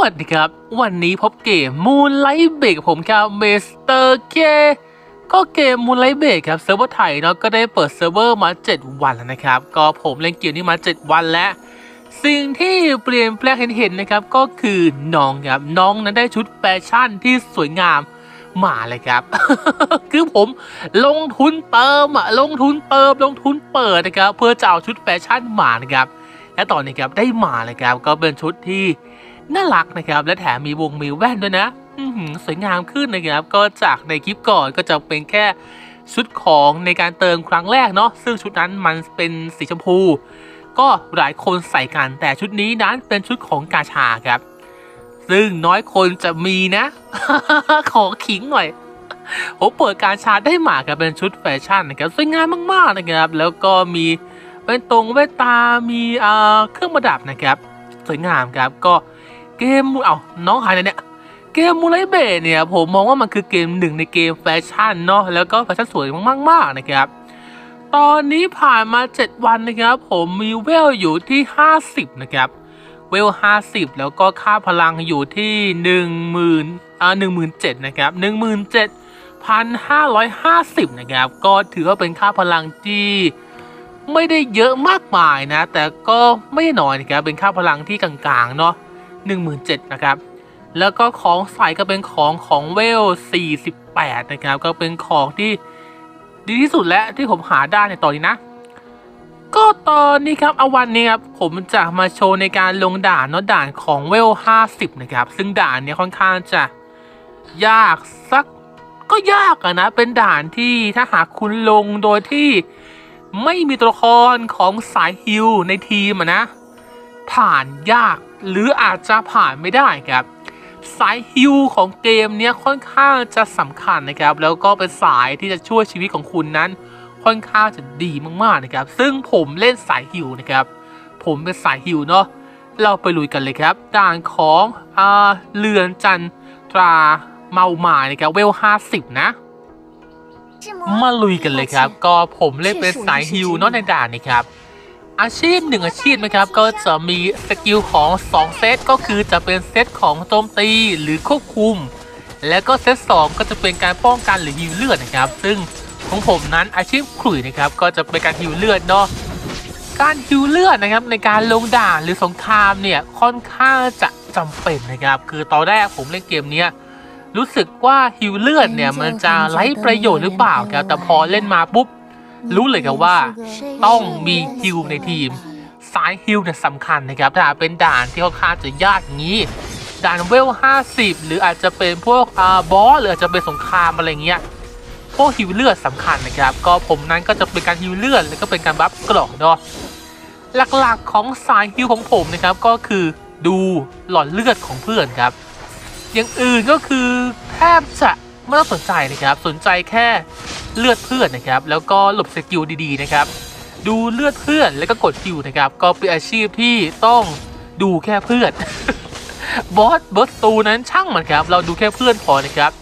วัสดีครับ วันนี้พบเกมมูนไลท์เบรกผมครับเมสเตอร์เคก็เกมมูนไลท์เบรกครับเซิร์ฟเวอร์ไทยเนาะก็ได้เปิดเซิร์ฟเวอร์มา 7 วันแล้วนะครับ ก็ผมเล่นเกมนี้มา 7 วันแล้ว สิ่งที่เปลี่ยนแปลงเห็นๆนะครับ ก็คือน้องครับน้องนั้นได้ชุดแฟชั่นที่สวยงามมาเลยครับ คือผมลงทุนเติมอะลงทุนเติมลงทุนเปิดนะครับ เพื่อจะเอาชุดแฟชั่นมานะครับและตอนนี้ครับได้มาเลยครับก็เป็นชุดที่ น่ารักนะครับ และแถมมีวงมีแว่นด้วยนะสวยงามขึ้นนะครับ ก็จากในคลิปก่อนก็จะเป็นแค่ชุดของในการเติมครั้งแรกเนาะซึ่งชุดนั้นมันเป็นสีชมพู ก็หลายคนใส่กันแต่ชุดนี้นั้นเป็นชุดของกาชาครับ ซึ่งน้อยคนจะมีนะ ขอขิงหน่อยผมเปิดการชาได้มาครับเป็นชุดแฟชั่นนะครับสวยงามมากๆนะครับ แล้วก็มีเป็นตรงแว่นตามีเอ่อเครื่องประดับนะครับ สวยงามครับก็ เกมมูเอาน้องหายเลยเนี่ยเกมมูไลเบทเนี่ยผมมองว่ามันคือเกมหนึ่งในเกมแฟชั่นเนาะแล้วก็แฟชั่นสวยมากๆนะครับ ตอนนี้ผ่านมา 7 วันนะครับ ผมมีเวลอยู่ที่ 50 นะครับ เวล 50 แล้วก็ค่าพลังอยู่ที่ 10,000อ่า17,000นะครับ17,550 นะครับ ก็ถือว่าเป็นค่าพลังที่ไม่ได้เยอะมากมายนะ แต่ก็ไม่น้อยนะครับเป็นค่าพลังที่กลางๆเนาะ 17,000นะครับแล้วก็ของใส่ก็เป็นของของเวล 48 นะครับ ก็เป็นของที่ดีที่สุดแล้วที่ผมหาได้ในตอนนี้นะ ก็ตอนนี้ครับเอาวันนี้ครับผมจะมาโชว์ในการลงด่านเนาะด่านของเวล 50 นะครับ ซึ่งด่านเนี้ยค่อนข้างจะยากสักก็ยากอะนะ เป็นด่านที่ถ้าหากคุณลงโดยที่ไม่มีตัวละครของสายฮิลในทีมอะนะ ผ่านยาก หรืออาจจะผ่านไม่ได้ครับสายฮิลของเกมเนี้ยค่อนข้างจะสำคัญนะครับ แล้วก็เป็นสายที่จะช่วยชีวิตของคุณนั้น ค่อนข้างจะดีมากๆนะครับ ซึ่งผมเล่นสายฮิลนะครับ ผมเป็นสายฮิลเนาะเราไปลุยกันเลยครับด่านของอ่าเรือนจันทราเมาหมายนะครับเวล50นะมาลุยกันเลยครับ ก็ผมเล่นเป็นสายฮิลเนาะในด่านนี้ครับ อาชีพหนึ่งอาชีพนะครับก็จะมีสกิลของ 2 เซตก็คือจะเป็นเซตของโจมตีหรือควบคุม แล้วก็เซต2ก็จะเป็นการป้องกันหรือฮิวเลือดนะครับ ซึ่งของผมนั้นอาชีพขลุ่ยนะครับก็จะเป็นการฮิวเลือดเนาะการฮิวเลือดนะครับในการลงด่านหรือสงครามเนี่ยค่อนข้างจะจำเป็นนะครับ คือตอนแรกผมเล่นเกมเนี้ยรู้สึกว่าฮิวเลือดเนี่ยมันจะไร้ประโยชน์หรือเปล่าครับแต่พอเล่นมาปุ๊บ รู้เลยครับว่าต้องมีฮิลในทีมสายฮิลเนี่ยสำคัญนะครับถ้าเป็นด่านที่ค่อนข้างจะยากงี้ ด่านเวล 50 หรืออาจจะเป็นพวกอาบอสหรืออาจจะเป็นสงครามอะไรเงี้ยพวกฮิวเลือดสำคัญนะครับ ก็ผมนั้นก็จะเป็นการฮิวเลือดแล้วก็เป็นการบัฟกรอกเนาะหลักๆของสายฮิวของผมนะครับก็คือดูหลอดเลือดของเพื่อนครับ อย่างอื่นก็คือแทบจะ ไม่ต้องสนใจนะครับ สนใจแค่เลือดเพื่อนนะครับ แล้วก็หลบสกิลดีๆนะครับ ดูเลือดเพื่อนแล้วก็กดคิวนะครับ ก็เป็นอาชีพที่ต้องดูแค่เพื่อน บอสเบิร์ตตูนั้นช่างมันครับ เราดูแค่เพื่อนพอนะครับ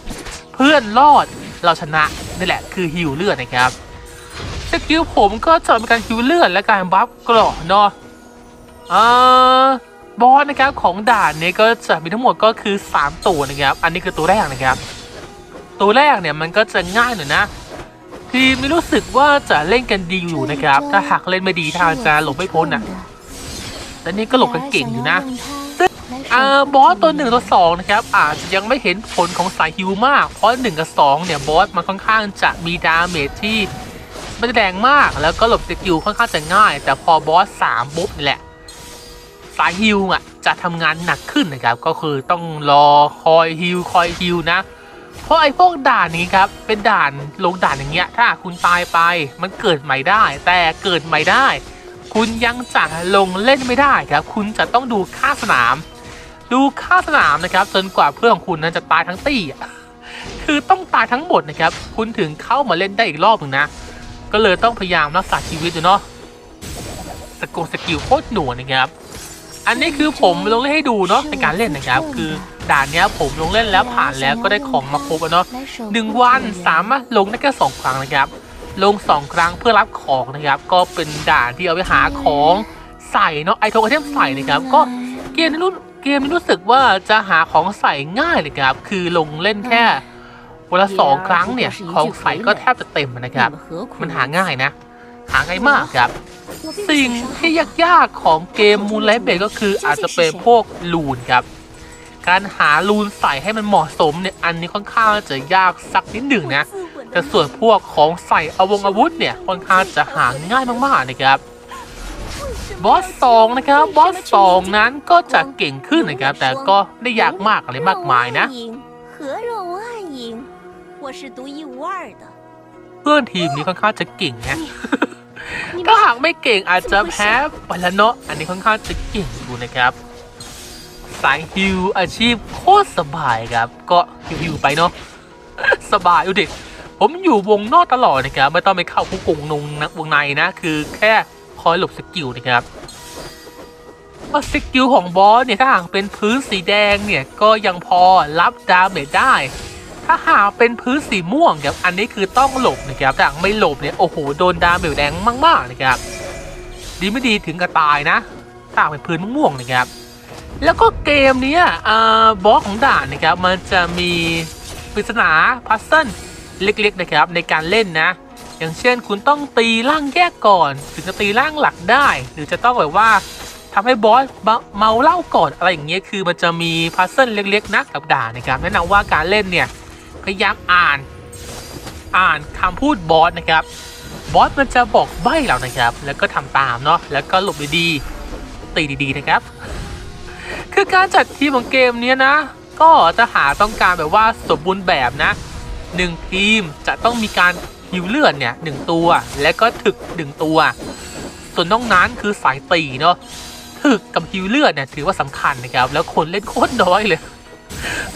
เพื่อนรอดเราชนะนี่แหละคือฮิวเลือดนะครับสกิลผมก็จะเป็นการฮิวเลือดและการบัฟกรอบเนาะอ่าบอสนะครับของด่านนี้ก็จะมีทั้งหมดก็คือ 3 ตัวนะครับ อันนี้คือตัวแรกนะครับ ตัวแรกเนี่ยมันก็จะง่ายหน่อยนะทีไม่รู้สึกว่าจะเล่นกันดีอยู่นะครับ ถ้าหากเล่นไม่ดีทางจะหลบไม่พ้นอะแต่นี่ก็หลบกันเก่งอยู่นะอ่าบอสตัวหนึ่งตัวสองนะครับอาจจะยังไม่เห็นผลของสายฮิวมาก เพราะหนึ่งกับสองเนี่ยบอสมันค่อนข้างจะมีดาเมจที่ไม่ได้แรงมาก แล้วก็หลบสกิลค่อนข้างจะง่าย แต่พอบอสสามปุ๊บนี่แหละสายฮิวอะจะทำงานหนักขึ้นนะครับ ก็คือต้องรอคอยฮิวคอยฮิวนะ เพราะไอ้พวกด่านนี้ครับเป็นด่านลงด่านอย่างเงี้ย ถ้าคุณตายไปมันเกิดใหม่ได้ แต่เกิดใหม่ได้ คุณยังจะลงเล่นไม่ได้ครับ คุณจะต้องดูค่าสนาม ดูค่าสนามนะครับจนกว่าเพื่อนของคุณนั้นจะตายทั้งตี้คือต้องตายทั้งหมดนะครับ คุณถึงเข้ามาเล่นได้อีกรอบหนึ่งนะ ก็เลยต้องพยายามรักษาชีวิตอยู่เนาะสกงสกิลโคตรหน่วงนะครับ อันนี้คือผมลงเล่นให้ดูเนาะในการเล่นนะครับ คือ ด่านนี้ผมลงเล่นแล้วผ่านแล้วก็ได้ของมาครบแล้วเนาะหนึ่งวันสามารถลงได้แค่สองครั้งนะครับ ลงสองครั้งเพื่อรับของนะครับ ก็เป็นด่านที่เอาไปหาของใส่เนาะไอทงไอเทมใส่นะครับ ก็เกมนี้รุ่นเกมนี้รู้สึกว่าจะหาของใส่ง่ายเลยครับ คือลงเล่นแค่เวลาสองครั้งเนี่ย ของใส่ก็แทบจะเต็มนะครับ มันหาง่ายนะ หาง่ายมากครับ สิ่งที่ยากๆของเกมมูนไลท์เบรก็คืออาจจะเป็นพวกลูนครับ การหารูนใส่ให้มันเหมาะสมเนี่ยอันนี้ค่อนข้างจะยากสักนิดหนึ่งนะแต่ส่วนพวกของใส่อาวงอาวุธเนี่ยค่อนข้างจะหาง่ายมากๆนะครับบอสสองนะครับบอสสองนั้นก็จะเก่งขึ้นนะครับ แต่ก็ได้ยากมากเลยมากมายนะเพื่อนทีมนี้ค่อนข้างจะเก่งนะก็หากไม่เก่งอาจจะแพ้ไปแล้วเนาะอันนี้ค่อนข้างจะเก่งอยู่นะครับ สายฮิวอาชีพโคตรสบายครับ ก็ฮิวๆไปเนาะสบายดูดิผมอยู่วงนอกตลอดนะครับ ไม่ต้องไปเข้าคุกกงนงนะวงในนะ คือแค่คอยหลบสกิลนะครับว่าสกิลของบอสเนี่ยถ้าหากเป็นพื้นสีแดงเนี่ยก็ยังพอรับดาเมจได้ ถ้าหากเป็นพื้นสีม่วงครับอันนี้คือต้องหลบนะครับแต่หากไม่หลบเนี่ยโอ้โหโดนดาเมจแดงมากๆนะครับดีไม่ดีถึงกับตายนะถ้าหากเป็นพื้นม่วงนะครับ แล้วก็เกมนี้อ่าบอสของด่านนะครับมันจะมีปริศนาพัซเซิลเล็กๆนะครับในการเล่นนะ อย่างเช่นคุณต้องตีร่างแยกก่อน ถึงจะตีร่างหลักได้ หรือจะต้องแบบว่าทำให้บอสเมาเหล้าก่อนอะไรอย่างเงี้ยคือมันจะมีพัซเซิลเล็กๆนะกับด่านนะครับแนะนำว่าการเล่นเนี่ยพยายามอ่านอ่านคำพูดบอสนะครับบอสมันจะบอกใบ้เรานะครับ แล้วก็ทำตามเนาะแล้วก็หลบดีๆตีดีๆนะครับ คือการจัดทีมของเกมนี้นะ ก็จะหาต้องการแบบว่าสมบูรณ์แบบนะหนึ่งทีมจะต้องมีการฮิวเลือดเนี่ยหนึ่งตัว และก็ถึกหนึ่งตัว ส่วนนอกนั้นคือสายตีเนาะถึกกับฮิวเลือดเนี่ยถือว่าสำคัญนะครับ แล้วคนเล่นโคตรน้อยเลย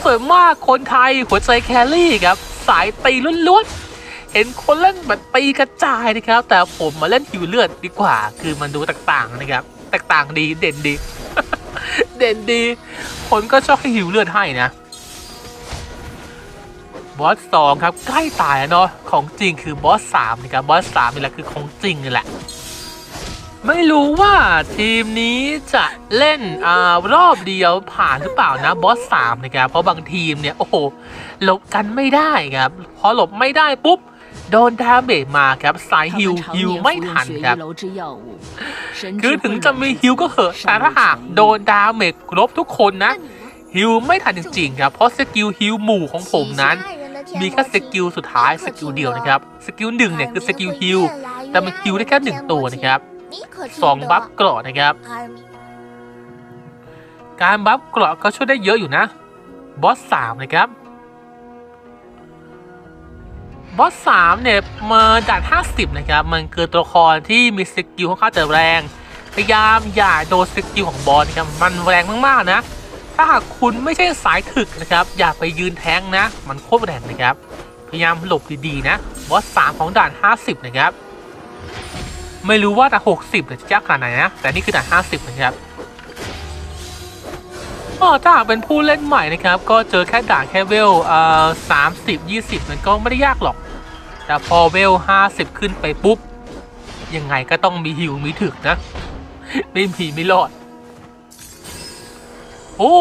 ส่วนมากคนไทยหัวใจแครี่ครับ สายตีล้วนๆเห็นคนเล่นแบบตีกระจายนะครับ แต่ผมมาเล่นฮิวเลือดดีกว่า คือมันดูต่างนะครับแตกต่างดีเด่นดี ด่นดี คนก็ชอบให้ฮิวเลือดให้นะบอสสองครับใกล้ตายเนาะของจริงคือบอสสามนะครับบอสสามนี่แหละคือของจริงนี่แหละ ไม่รู้ว่าทีมนี้จะเล่นอ่ารอบเดียวผ่านหรือเปล่านะบอสสามนะครับเพราะบางทีมเนี่ยโอ้โหหลบกันไม่ได้ครับพอหลบไม่ได้ปุ๊บ โดนดาเมจมาครับสายฮิวฮิวไม่ทันครับ คือถึงจะมีฮิวก็เหอะแต่ถ้าหากโดนดาเมจครบทุกคนนะฮิวไม่ทันจริงๆครับ เพราะสกิลฮิวหมู่ของผมนั้น มีแค่สกิลสุดท้ายสกิลเดียวนะครับสกิลหนึ่งเนี่ยคือสกิลฮิวแต่มันฮิวได้แค่หนึ่งตัวนะครับสองบัฟเกราะนะครับ การบัฟเกราะก็ช่วยได้เยอะอยู่นะบอสสามนะครับ บอสสามเนี่ยมาด่านห้าสิบนะครับ มันคือตัวละครที่มีสกิลค่อนข้างจะแรง พยายามอย่าโดนสกิลของบอสนะครับ มันแรงมากๆนะ ถ้าหากคุณไม่ใช่สายถึกนะครับ อย่าไปยืนแทงนะ มันโคตรแรงนะครับ พยายามหลบดีๆนะ บอสสามของด่านห้าสิบนะครับ ไม่รู้ว่าด่านหกสิบจะยากขนาดไหนนะ แต่นี่คือด่านห้าสิบนะครับก็ถ้าหากเป็นผู้เล่นใหม่นะครับ ก็เจอแค่ด่านแค่เวลเอ่อสามสิบยี่สิบมันก็ไม่ได้ยากหรอก แต่พอเวลห้าสิบขึ้นไปปุ๊บ ยังไงก็ต้องมีหิวมีถึกนะ ไม่มีไม่รอด โอ้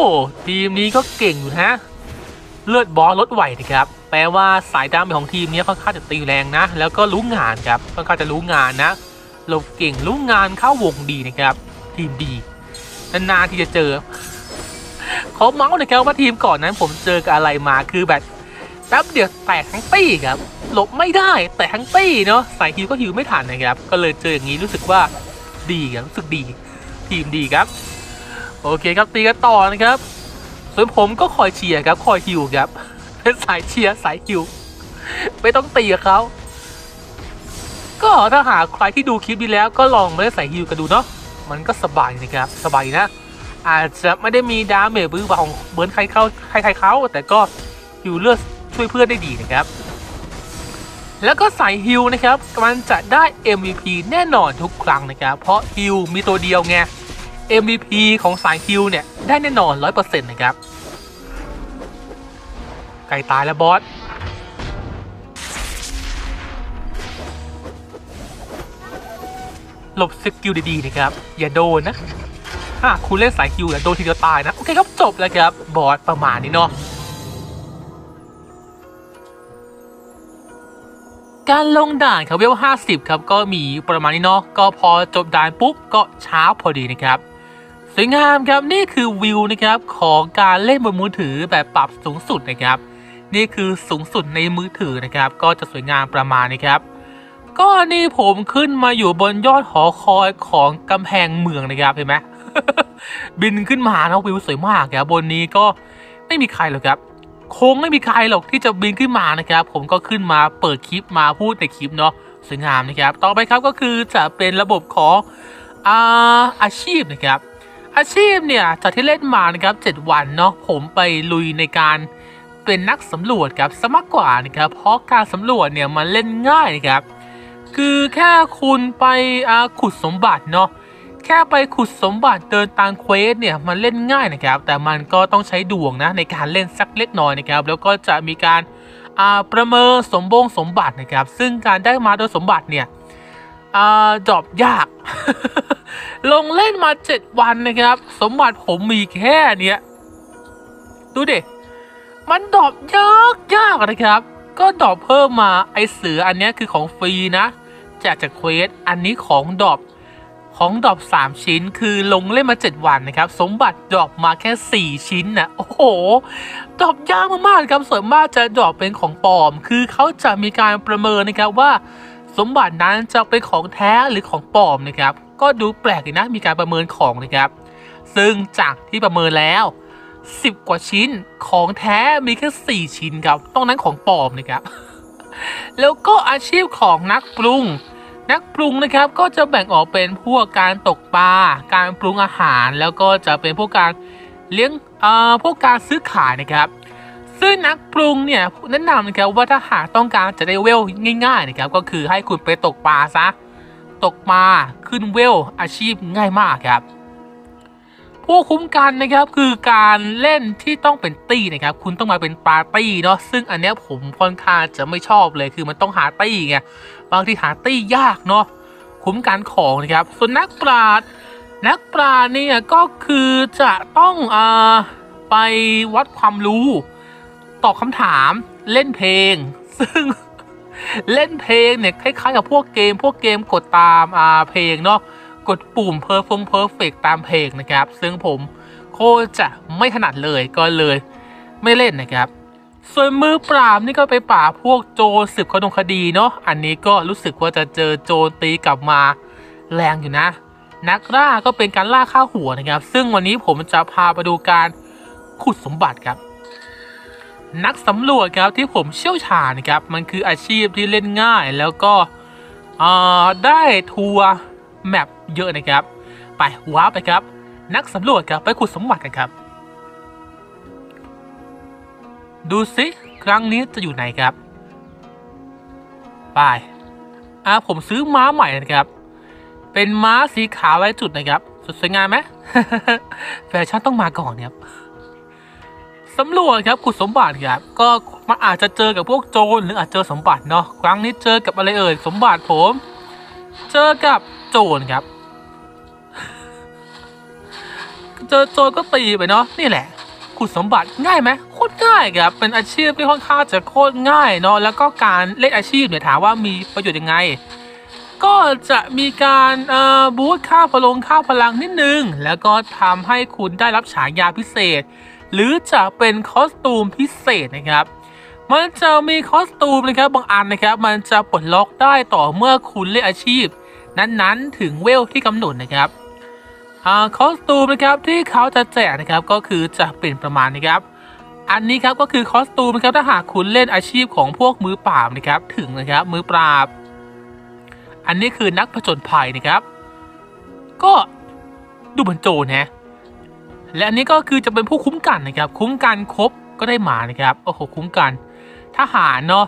ทีมนี้ก็เก่งอยู่นะเลือดบอสลดไหวนะครับ แปลว่าสายดาเมจของทีมนี้ค่อนข้างจะตีแรงนะ แล้วก็รู้งานครับค่อนข้างจะรู้งานนะหลบเก่งรู้งานเข้าวงดีนะครับ ทีมดีนานๆที่จะเจอเขาเมาส์นะครับว่าทีมก่อนนั้นผมเจอกับอะไรมาคือแบบแป๊บเดียวแตกทั้งปี้ครับ หลบไม่ได้แต่ทั้งปี้เนาะใส่ฮิวก็ฮิวไม่ทันนะครับ ก็เลยเจออย่างนี้รู้สึกว่าดีครับรู้สึกดี ทีมดีครับ โอเคครับตีกันต่อนะครับส่วนผมก็คอยเชียร์ครับคอยฮิวครับเป็นสายเชียร์สายฮิวไม่ต้องตีกับเขาก็ถ้าหากใครที่ดูคลิปนี้แล้วก็ลองมาเล่นสายฮิวกันดูเนาะมันก็สบายนะครับสบายนะ อาจจะไม่ได้มีดาเมจบื้อบาของเบิร์นใครเข้าใครใครเขาแต่ก็ฮิวเลือดช่วยเพื่อนได้ดีนะครับ แล้วก็สายฮิวนะครับมันจะได้ MVP แน่นอนทุกครั้งนะครับ เพราะฮิวมีตัวเดียวไง MVP ของสายฮิวเนี่ย ได้แน่นอน 100%นะครับ ไก่ตายแล้วบอสหลบสกิลดีๆนะครับ อย่าโดนนะถ้าคุณเล่นสายคิวเนี่ยโดนทีเดียวตายนะ โอเคครับจบแล้วครับ บอสประมาณนี้เนาะ การลงด่านครับเวล 50 ครับ ก็มีประมาณนี้เนาะก็พอจบด่านปุ๊บก็เช้าพอดีนะครับ สวยงามครับนี่คือวิวนะครับของการเล่นบนมือถือแบบปรับสูงสุดนะครับ นี่คือสูงสุดในมือถือนะครับ ก็จะสวยงามประมาณนี้ครับ ก็นี่ผมขึ้นมาอยู่บนยอดหอคอยของกำแพงเมืองนะครับเห็นไหมบินขึ้นมานะวิวสวยมากครับบนนี้ก็ไม่มีใครหรอกครับ คงไม่มีใครหรอกที่จะบินขึ้นมานะครับ ผมก็ขึ้นมาเปิดคลิปมาพูดในคลิปเนาะสวยงามนะครับ ต่อไปครับก็คือจะเป็นระบบของอาอาชีพนะครับ อาชีพเนี่ยจากที่เล่นมานะครับ 7 วันเนาะผมไปลุยในการเป็นนักสำรวจครับสมากกว่านะครับเพราะการสำรวจเนี่ยมันเล่นง่ายนะครับ คือแค่คุณไปขุดสมบัติเนาะ แค่ไปขุดสมบัติเดินตามเควสเนี่ยมันเล่นง่ายนะครับ แต่มันก็ต้องใช้ดวงนะในการเล่นสักเล็กน้อยนะครับ แล้วก็จะมีการประเมินสมบงสมบัตินะครับ ซึ่งการได้มาโดยสมบัติเนี่ยดรอปยาก ลงเล่นมา 7 วันนะครับ สมบัติผมมีแค่เนี้ยดูดิมันดรอปยากยากนะครับ ก็ดรอปเพิ่มมาไอเสืออันนี้คือของฟรีนะ จากจากเควสอันนี้ของดรอป ของดรอป3 ชิ้น คือลงเล่นมา 7 วันนะครับ สมบัติดรอปมาแค่ 4 ชิ้นนะโอ้โหดรอปยากมากๆครับส่วนมากจะดรอปเป็นของปลอม คือเขาจะมีการประเมินนะครับว่า สมบัตินั้นจะเป็นของแท้หรือของปลอมนะครับ ก็ดูแปลกนะมีการประเมินของนะครับ ซึ่งจากที่ประเมินแล้ว 10 กว่าชิ้นของแท้มีแค่ 4 ชิ้นครับต้องนั้นของปลอมนะครับแล้วก็อาชีพของนักปรุง นักปรุงนะครับก็จะแบ่งออกเป็นพวกการตกปลาการปรุงอาหาร แล้วก็จะเป็นพวกการเลี้ยงเอ่อพวกการซื้อขายนะครับซึ่งนักปรุงเนี่ยแนะนำนะครับว่าถ้าหากต้องการจะได้เวลง่าย ๆนะครับ ก็คือให้คุณไปตกปลาซะตกปลาขึ้นเวลอาชีพง่ายมากครับ ผู้คุ้มกันนะครับคือการเล่นที่ต้องเป็นตี้นะครับคุณต้องมาเป็นปาร์ตี้เนาะซึ่งอันเนี้ยผมค่อนข้างจะไม่ชอบเลยคือมันต้องหาตี้ไงบางทีหาตี้ยากเนาะคุ้มกันของนะครับส่วนนักปราชญ์นักปราชญ์เนี่ยก็คือจะต้องอ่าไปวัดความรู้ ตอบคำถามเล่นเพลง ซึ่งเล่นเพลงเนี่ยคล้ายๆกับพวกเกม พวกเกมกดตามอ่าเพลงเนาะ กดปุ่มเพอร์ฟงเพอร์เฟกตามเพลงนะครับ ซึ่งผมโคตรจะไม่ถนัดเลยก็เลยไม่เล่นนะครับ ส่วนมือปราบนี่ก็ไปป่าพวกโจรสืบคดงคดีเนาะอันนี้ก็รู้สึกว่าจะเจอโจรตีกลับมาแรงอยู่นะ นักล่าก็เป็นการล่าข้าหัวนะครับ ซึ่งวันนี้ผมจะพาไปดูการขุดสมบัติครับนักสำรวจครับที่ผมเชี่ยวชาญนะครับ มันคืออาชีพที่เล่นง่ายแล้วก็ได้ทัวร์ แมปเยอะนะครับ ไปว้าไปครับ นักสำรวจครับไปขุดสมบัติกันครับ ดูสิครั้งนี้จะอยู่ไหนครับ ไปอ่าผมซื้อม้าใหม่นะครับ เป็นม้าสีขาวไว้จุดนะครับสุดสวยงามไหมแฟชั่นต้องมาก่อนครับสำรวจครับขุดสมบัติครับก็มันอาจจะเจอกับพวกโจรหรืออาจเจอสมบัติเนาะครั้งนี้เจอกับอะไรเอ่ยสมบัติผม เจอกับ โจรครับ เจอโจรก็ตีไปเนาะนี่แหละขุดสมบัติง่ายไหมโคตรง่ายครับเป็นอาชีพที่ค่อนข้างจะโคตรง่ายเนาะแล้วก็การเล่นอาชีพเนี่ยถามว่ามีประโยชน์ยังไง ก็จะมีการบูสต์ค่าพลังค่าพลังนิดนึง แล้วก็ทำให้คุณได้รับฉายาพิเศษ หรือจะเป็นคอสตูมพิเศษนะครับ มันจะมีคอสตูมนะครับบางอันนะครับ มันจะปลดล็อกได้ต่อเมื่อคุณเล่นอาชีพ นั้นๆ ถึงเวลที่กำหนดนะครับอคอสตูมนะครับที่เขาจะแจกนะครับก็คือจะเป็นประมาณนี้ครับ อันนี้ครับก็คือคอสตูมนะครับถ้าหากคุณเล่นอาชีพของพวกมือปราบนะครับถึงนะครับมือปราบ อันนี้คือนักผจญภัยนะครับ ก็ดูเหมือนโจรนะและอันนี้ก็คือจะเป็นผู้คุ้มกันนะครับ คุ้มกันครบก็ได้หมานะครับโอ้โหคุ้มกัน ทหารเนาะ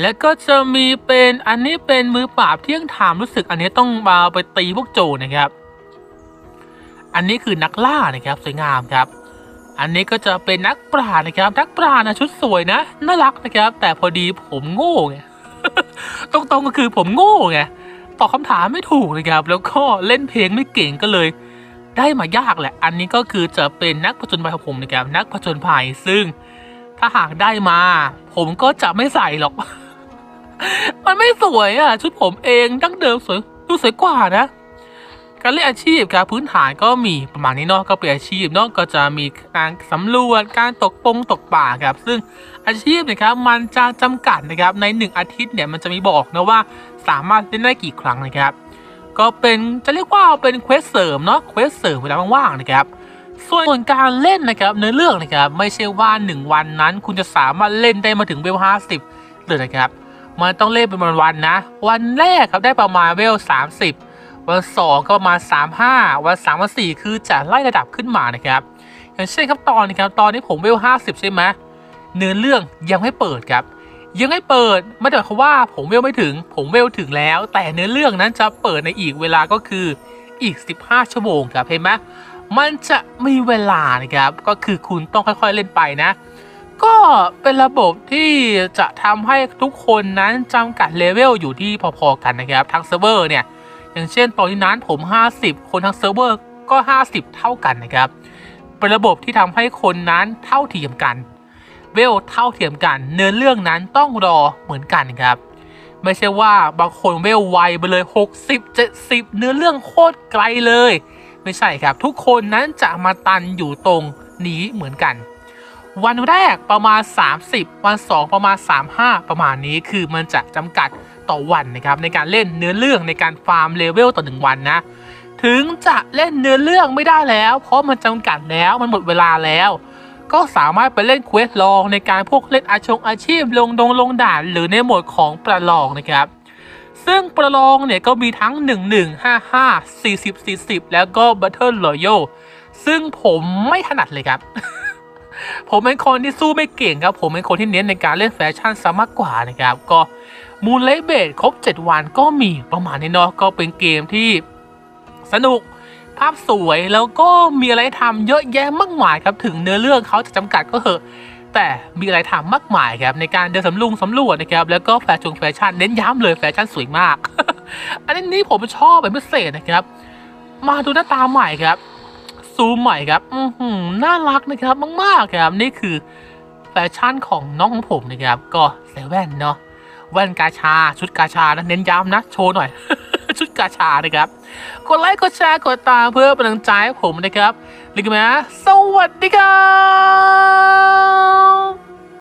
และก็จะมีเป็นอันนี้เป็นมือปราบเที่ยงธรรมรู้สึกอันนี้ต้องมาไปตีพวกโจนะครับ อันนี้คือนักล่านะครับสวยงามครับ อันนี้ก็จะเป็นนักปรานะครับ นักปรานะชุดสวยนะน่ารักนะครับ แต่พอดีผมโง่ไงตรงๆก็คือผมโง่ไงตอบคำถามไม่ถูกนะครับ แล้วก็เล่นเพลงไม่เก่งก็เลย ได้มายากแหละ อันนี้ก็คือจะเป็นนักผจญภัยของผมนะครับ นักผจญภัยซึ่งถ้าหากได้มา ผมก็จะไม่ใส่หรอก มันไม่สวยอะ ชุดผมเองดั้งเดิมสวยดูสวยกว่านะ การเล่นอาชีพครับพื้นฐานก็มีประมาณนี้เนาะก็เป็นอาชีพเนาะก็จะมีการสำรวจการตกปงตกป่าครับ ซึ่งอาชีพนะครับมันจะจำกัดนะครับในหนึ่งอาทิตย์เนี่ยมันจะมีบอกนะว่าสามารถเล่นได้กี่ครั้งนะครับก็เป็นจะเรียกว่าเป็นเควสเสริมเนาะเควสเสริมเวลาว่างๆนะครับส่วนการเล่นนะครับเนื้อเรื่องนะครับไม่ใช่ว่า 1 วันนั้น คุณจะสามารถเล่นได้มาถึงเวล50เลยนะครับ มันต้องเล่นเป็นวันๆนะ วันแรกครับได้ประมาณเวล 30 วันสองก็ประมาณ 35 วันสามวันสี่คือจะไล่ระดับขึ้นมานะครับ อย่างเช่นครับตอนนี้ครับตอนนี้ผมเวล 50 ใช่ไหมเนื้อเรื่องยังไม่เปิดครับ ยังไม่เปิดไม่ได้หมายความว่าผมเวลไม่ถึง ผมเวลถึงแล้ว แต่เนื้อเรื่องนั้นจะเปิดในอีกเวลาก็คืออีก 15 ชั่วโมงครับเห็นไหมมันจะมีเวลานะครับก็คือคุณต้องค่อยๆเล่นไปนะ ก็เป็นระบบที่จะทำให้ทุกคนนั้นจำกัดเลเวลอยู่ที่พอๆกันนะครับทั้งเซิร์ฟเวอร์เนี่ย อย่างเช่นตอนนี้นั้นผม 50 คนทั้งเซิร์ฟเวอร์ก็ 50 เท่ากันนะครับ เป็นระบบที่ทำให้คนนั้นเท่าเทียมกันเวลเท่าเทียมกัน เนื้อเรื่องนั้นต้องรอเหมือนกันครับ ไม่ใช่ว่าบางคนเวลไวไปเลย 60 70 เนื้อเรื่องโคตรไกลเลย ไม่ใช่ครับ ทุกคนนั้นจะมาตันอยู่ตรงนี้เหมือนกัน วันแรกประมาณ 30 วัน 2 ประมาณ 35 ประมาณนี้คือมันจะจำกัดต่อวันนะครับในการเล่นเนื้อเรื่องในการฟาร์มเลเวลต่อหนึ่งวันนะ ถึงจะเล่นเนื้อเรื่องไม่ได้แล้ว เพราะมันจำกัดแล้วมันหมดเวลาแล้ว ก็สามารถไปเล่นเควสลองในการพวกเล่นอาชงอาชีพลงดงลงด่านหรือในโหมดของประลองนะครับซึ่งประลองเนี่ยก็มีทั้ง 1 1 5 5 40 40 แล้วก็ Battle Royale ซึ่งผมไม่ถนัดเลยครับ ผมเป็นคนที่สู้ไม่เก่งครับ ผมเป็นคนที่เน้นในการเล่นแฟชั่นซะมากกว่านะครับ ก็มูลเลเบดครบ 7 วันก็มีประมาณนี้เนาะก็เป็นเกมที่สนุกภาพสวยแล้วก็มีอะไรให้ทำเยอะแยะมากมายครับถึงเนื้อเรื่องเขาจะจำกัดก็เหอะแต่มีอะไรทำมากมายครับในการเดินสำรวจสำรวจนะครับแล้วก็แฟชั่นแฟชั่นเน้นย้ำเลยแฟชั่นสวยมาก อันนี้ผมชอบเป็นพิเศษนะครับ มาดูหน้าตาใหม่ครับ ซูมใหม่ครับอืมน่ารักนะครับมากๆครับนี่คือแฟชั่นของน้องของผมนะครับ ก็ใส่แว่นเนาะแว่นกาชาชุดกาชานะเน้นย้ำนะโชว์หน่อย ชุดกาชานะครับ กดไลค์กดแชร์กดตามเพื่อเป็นกำลังใจให้ผมนะครับลิกมาสวัสดีครับ